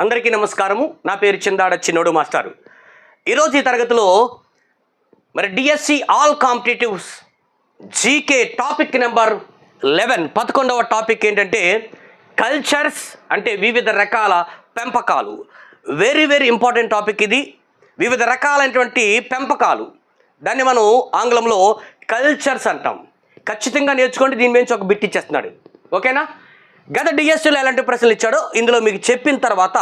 అందరికీ నమస్కారము. నా పేరు చిందాడ చిన్నోడు మాస్టారు. ఈరోజు ఈ తరగతిలో మరి DSC all competitives GK topic number eleven పదకొండవ టాపిక్ ఏంటంటే కల్చర్స్ అంటే వివిధ రకాల పెంపకాలు. వెరీ వెరీ ఇంపార్టెంట్ టాపిక్ ఇది. వివిధ రకాలైనటువంటి పెంపకాలు. దాన్ని మనం ఆంగ్లంలో కల్చర్స్ అంటాం. ఖచ్చితంగా నేర్చుకోండి దీని నుంచి ఒక బిట్ ఇచ్చేస్తున్నాడు. ఓకేనా? గత డిఎస్టీలో ఎలాంటి ప్రశ్నలు ఇచ్చాడో ఇందులో మీకు చెప్పిన తర్వాత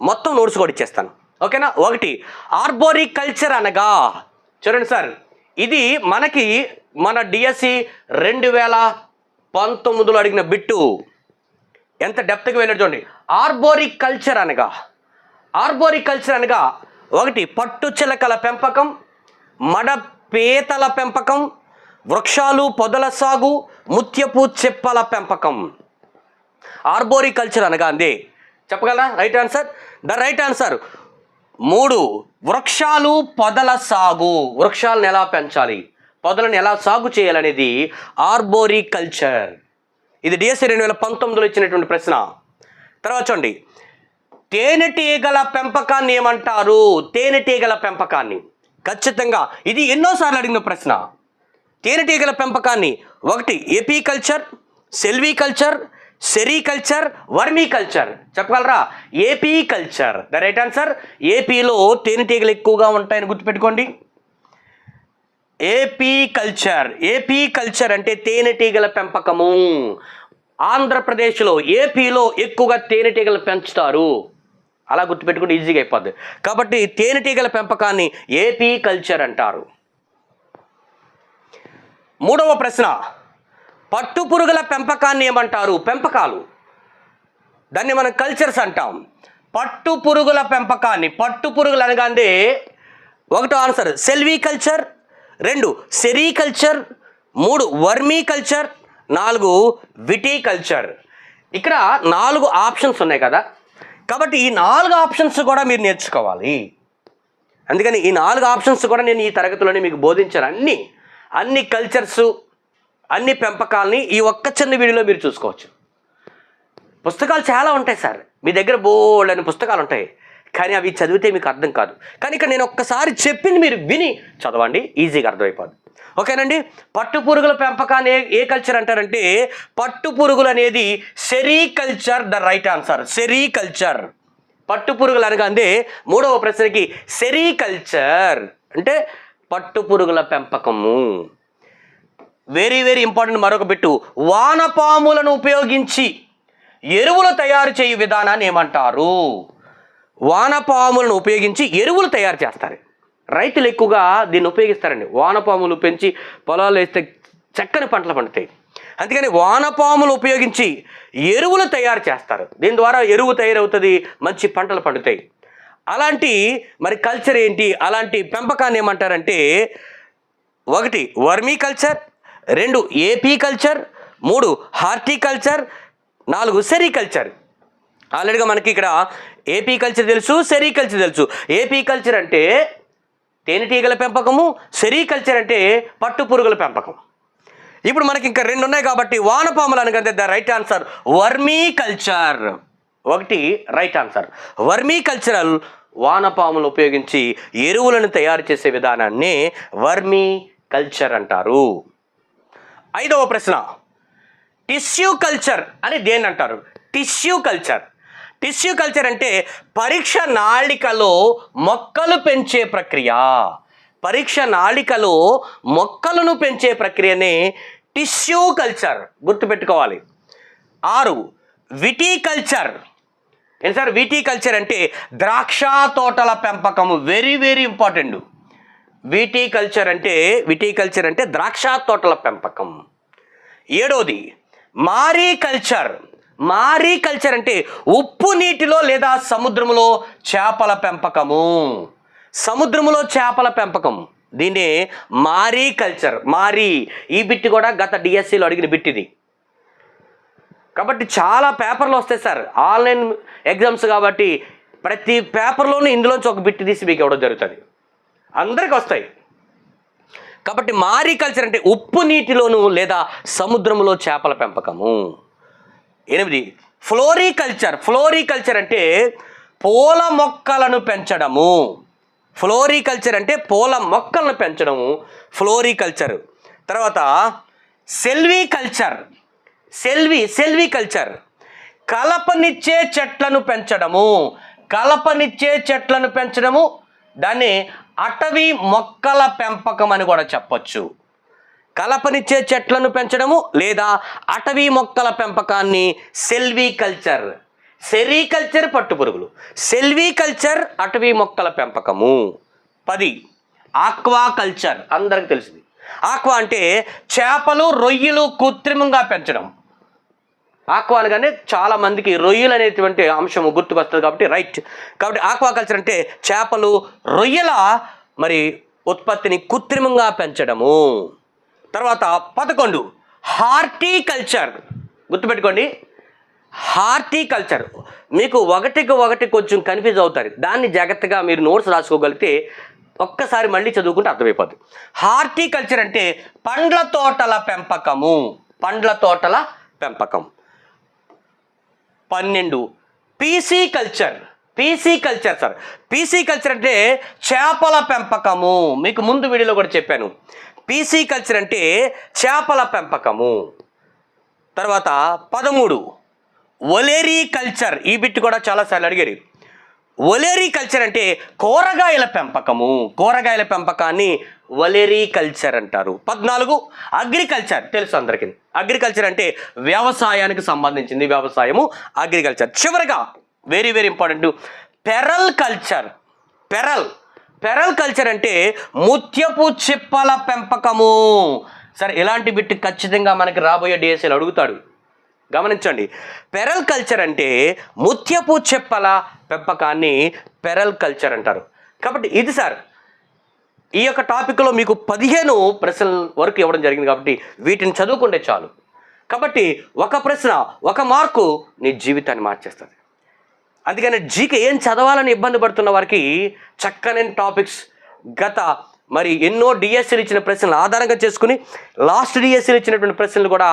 మొత్తం నోట్స్ కూడా ఇచ్చేస్తాను. ఓకేనా? ఒకటి ఆర్బోరికల్చర్ అనగా చూడండి సార్ ఇది మనకి మన డిఎస్సి రెండు వేల పంతొమ్మిదిలో అడిగిన బిట్టు. ఎంత డెప్త్కి వెళ్ళాడు చూడండి. ఆర్బోరికల్చర్ అనగా ఆర్బోరికల్చర్ అనగా ఒకటి పట్టు చిలకల పెంపకం మడ పీతల పెంపకం వృక్షాలు పొదల సాగు ముత్యపు చెప్పల పెంపకం. ఆర్బోరికల్చర్ అనగా అంది. చెప్పగలరా? Right answer the right answer మూడు వృక్షాలు పొదల సాగు. వృక్షాలను ఎలా పెంచాలి? పొదలను ఎలా సాగు చేయాలనేది ఆర్బోరికల్చర్. ఇది డిఎస్సి రెండు వేల పంతొమ్మిదిలో ఇచ్చినటువంటి ప్రశ్న. తర్వాత చూడండి. తేనెటీగల పెంపకాన్ని ఏమంటారు? తేనెటీగల పెంపకాన్ని. ఖచ్చితంగా. ఇది ఎన్నోసార్లు అడిగిన ప్రశ్న. తేనెటీగల పెంపకాన్ని. ఒకటి apiculture silviculture sericulture vermiculture చెప్పగలరా? AP culture. The right answer? ఏపీలో తేనెటీగలు ఎక్కువగా ఉంటాయని గుర్తుపెట్టుకోండి. AP culture. ఏపీ కల్చర్ అంటే తేనెటీగల పెంపకము. ఆంధ్రప్రదేశ్లో ఏపీలో ఎక్కువగా తేనెటీగలు పెంచుతారు. అలా గుర్తుపెట్టుకుంటే ఈజీగా అయిపోద్ది. కాబట్టి తేనెటీగల పెంపకాన్ని ఏపీ కల్చర్ అంటారు. మూడవ ప్రశ్న. పట్టుపురుగుల పెంపకాన్ని ఏమంటారు? పెంపకాలు. దాన్ని మనం కల్చర్స్ అంటాం. పట్టు పురుగుల పెంపకాన్ని పట్టు పురుగులు అనగానే ఒకటో ఆన్సర్ సెల్వీకల్చర్ రెండు సెరీకల్చర్ మూడు వర్మీ కల్చర్ నాలుగు విటీకల్చర్ ఇక్కడ నాలుగు ఆప్షన్స్ ఉన్నాయి కదా. కాబట్టి ఈ నాలుగు ఆప్షన్స్ కూడా మీరు నేర్చుకోవాలి. అందుకని ఈ నాలుగు ఆప్షన్స్ కూడా నేను ఈ తరగతిలోనే మీకు బోధించాను. అన్ని అన్ని కల్చర్స్ అన్ని పెంపకాలని ఈ ఒక్క చిన్న వీడియోలో మీరు చూసుకోవచ్చు. పుస్తకాలు చాలా ఉంటాయి సార్. మీ దగ్గర బోల్డ్ అని పుస్తకాలు ఉంటాయి. కానీ అవి చదివితే మీకు అర్థం కాదు. కానీ ఇక్కడ నేను ఒక్కసారి చెప్పింది మీరు విని చదవండి ఈజీగా అర్థమైపోదు ఓకేనండి? పట్టు పురుగుల పెంపకాన్ని ఏ ఏ కల్చర్ అంటారంటే పట్టు పురుగులు అనేది sericulture the right answer. Sericulture. పట్టు పురుగులు అనగానే మూడవ ప్రశ్నకి సెరీకల్చర్. అంటే పట్టు పురుగుల పెంపకము. వెరీ వెరీ ఇంపార్టెంట్ మరొక బిట్టు. వానపాములను ఉపయోగించి ఎరువులు తయారు చేయు విధానాన్ని ఏమంటారు? వానపాములను ఉపయోగించి ఎరువులు తయారు చేస్తారు. రైతులు ఎక్కువగా దీన్ని ఉపయోగిస్తారండి. వానపాములు పెంచి పొలాలు వేస్తే చక్కని పంటలు పండుతాయి. అందుకని వానపాములు ఉపయోగించి ఎరువులు తయారు చేస్తారు. దీని ద్వారా ఎరువు తయారవుతుంది మంచి పంటలు పండుతాయి. అలాంటి మరి కల్చర్ ఏంటి? అలాంటి పెంపకాన్ని ఏమంటారంటే ఒకటి వర్మీ కల్చర్ రెండు ఏపీ కల్చర్ మూడు హార్టికల్చర్ నాలుగు సెరికల్చర్ ఆల్రెడీగా మనకి ఇక్కడ ఏపీ కల్చర్ తెలుసు సెరికల్చర్ తెలుసు. ఏపీ కల్చర్ అంటే తేనెటీగల పెంపకము సెరికల్చర్ అంటే పట్టు పురుగుల పెంపకం. ఇప్పుడు మనకి ఇంకా రెండు ఉన్నాయి కాబట్టి వానపాములు అనగంటే the right answer vermiculture ఒకటి రైట్ ఆన్సర్ వర్మీ కల్చరల్ వానపాములు ఉపయోగించి ఎరువులను తయారు చేసే విధానాన్ని వర్మీ కల్చర్ అంటారు. ఐదవ ప్రశ్న. టిష్యూ కల్చర్ అని దేని అంటారు? Tissue culture. టిష్యూ కల్చర్ అంటే పరీక్ష నాళికలో మొక్కలు పెంచే ప్రక్రియ. పరీక్ష నాళికలో మొక్కలను పెంచే ప్రక్రియనే టిష్యూ కల్చర్ గుర్తుపెట్టుకోవాలి. ఆరు విటీకల్చర్. ఏంటి సార్? విటీకల్చర్ అంటే ద్రాక్ష తోటల పెంపకం వెరీ వెరీ ఇంపార్టెంట్. విటీకల్చర్ అంటే విటీకల్చర్ అంటే ద్రాక్ష తోటల పెంపకం. ఏడోది మారీ కల్చర్. మారీ కల్చర్ అంటే ఉప్పు నీటిలో లేదా సముద్రములో చేపల పెంపకము. సముద్రములో చేపల పెంపకం. దీన్నే మారీ కల్చర్ మారీ. ఈ బిట్ కూడా గత డిఎస్సిలో అడిగిన బిట్ ఇది కాబట్టి చాలా పేపర్లు వస్తాయి సార్. ఆన్లైన్ ఎగ్జామ్స్ కాబట్టి ప్రతి పేపర్లోనూ ఇందులోంచి ఒక బిట్ తీసి మీకు ఇవ్వడం జరుగుతుంది. అందరికి వస్తాయి. కాబట్టి మారికల్చర్ అంటే ఉప్పు నీటిలోను లేదా సముద్రంలో చేపల పెంపకము. ఎనిమిది ఫ్లోరికల్చర్ ఫ్లోరికల్చర్ అంటే పూల మొక్కలను పెంచడము. ఫ్లోరికల్చర్ అంటే పూల మొక్కలను పెంచడము. ఫ్లోరికల్చర్ తర్వాత సెల్వీకల్చర్ సెల్వి సెల్వికల్చర్ కలపనిచ్చే చెట్లను పెంచడము. కలపనిచ్చే చెట్లను పెంచడము. దాన్ని అటవీ మొక్కల పెంపకం అని కూడా చెప్పొచ్చు. కలపనిచ్చే చెట్లను పెంచడము లేదా అటవీ మొక్కల పెంపకాన్ని సెల్వీకల్చర్ సెరీకల్చర్ సెరికల్చర్ పట్టుపురుగులు. సెల్వీకల్చర్ అటవీ మొక్కల పెంపకము. పది ఆక్వాకల్చర్ అందరికి తెలిసింది. ఆక్వా అంటే చేపలు రొయ్యలు కృత్రిమంగా పెంచడం. ఆక్వా అనగానే చాలా మందికి రొయ్యలు అనేటువంటి అంశం గుర్తుకొస్తుంది కాబట్టి రైట్. కాబట్టి ఆక్వాకల్చర్ అంటే చేపలు రొయ్యల మరి ఉత్పత్తిని కృత్రిమంగా పెంచడము. తర్వాత పదకొండు హార్టికల్చర్. గుర్తుపెట్టుకోండి హార్టికల్చర్. మీకు ఒకటికి ఒకటి కొంచెం కన్ఫ్యూజ్ అవుతారు. దాన్ని జాగ్రత్తగా మీరు నోట్స్ రాసుకోగలిగితే ఒక్కసారి మళ్ళీ చదువుకుంటే అర్థమైపోద్ది. హార్టికల్చర్ అంటే పండ్ల తోటల పెంపకము. పండ్ల తోటల పెంపకం. పన్నెండు. Pisciculture pisciculture sir pisciculture అంటే చేపల పెంపకము. మీకు ముందు వీడియోలో కూడా చెప్పాను. పీసీ కల్చర్ అంటే చేపల పెంపకము. తర్వాత పదమూడు. ఒలేరీ కల్చర్ ఈ బిట్ కూడా చాలాసార్లు అడిగారు. ఒలేరీ కల్చర్ అంటే కూరగాయల పెంపకము. కూరగాయల పెంపకాన్ని ఒలేరీ కల్చర్ అంటారు. పద్నాలుగు అగ్రికల్చర్ తెలుసు అందరికీ. అగ్రికల్చర్ అంటే వ్యవసాయానికి సంబంధించింది వ్యవసాయము అగ్రికల్చర్ చివరిగా very very important pearl culture pearl. Pearl culture అంటే ముత్యపు చిప్పల పెంపకము. సరే ఇలాంటి బిట్ ఖచ్చితంగా మనకి రాబోయే డిఎస్ఎల్ అడుగుతాడు. గమనించండి. పెరల్ కల్చర్ అంటే ముత్యపు చెప్పల పెంపకాన్ని పెరల్ కల్చర్ అంటారు. కాబట్టి ఇది సార్ ఈ యొక్క టాపిక్లో మీకు పదిహేను ప్రశ్నల వరకు ఇవ్వడం జరిగింది కాబట్టి వీటిని చదువుకుంటే చాలు. కాబట్టి ఒక ప్రశ్న ఒక మార్కు నీ జీవితాన్ని మార్చేస్తుంది. అందుకని జీకే ఏం చదవాలని ఇబ్బంది పడుతున్న వారికి చక్కని టాపిక్స్ గత మరి ఎన్నో డిఎస్సీలు ఇచ్చిన ప్రశ్నలు ఆధారంగా చేసుకుని లాస్ట్ డిఎస్సీలు ఇచ్చినటువంటి ప్రశ్నలు కూడా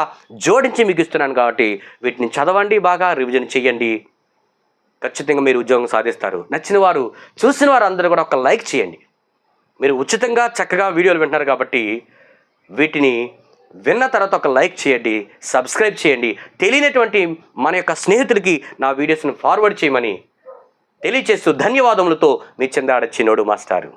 జోడించి మీకు ఇస్తున్నాను కాబట్టి వీటిని చదవండి బాగా రివిజన్ చేయండి. ఖచ్చితంగా మీరు ఉద్యోగం సాధిస్తారు. నచ్చిన వారు చూసిన వారు అందరూ కూడా ఒక లైక్ చేయండి. మీరు ఉచితంగా చక్కగా వీడియోలు వింటున్నారు కాబట్టి వీటిని విన్న తర్వాత ఒక లైక్ చేయండి సబ్స్క్రైబ్ చేయండి. తెలియనటువంటి మన యొక్క స్నేహితులకి నా వీడియోస్ని ఫార్వర్డ్ చేయమని తెలియచేస్తూ ధన్యవాదములతో మీ చెందాడ చిన్నోడు మాస్టారు.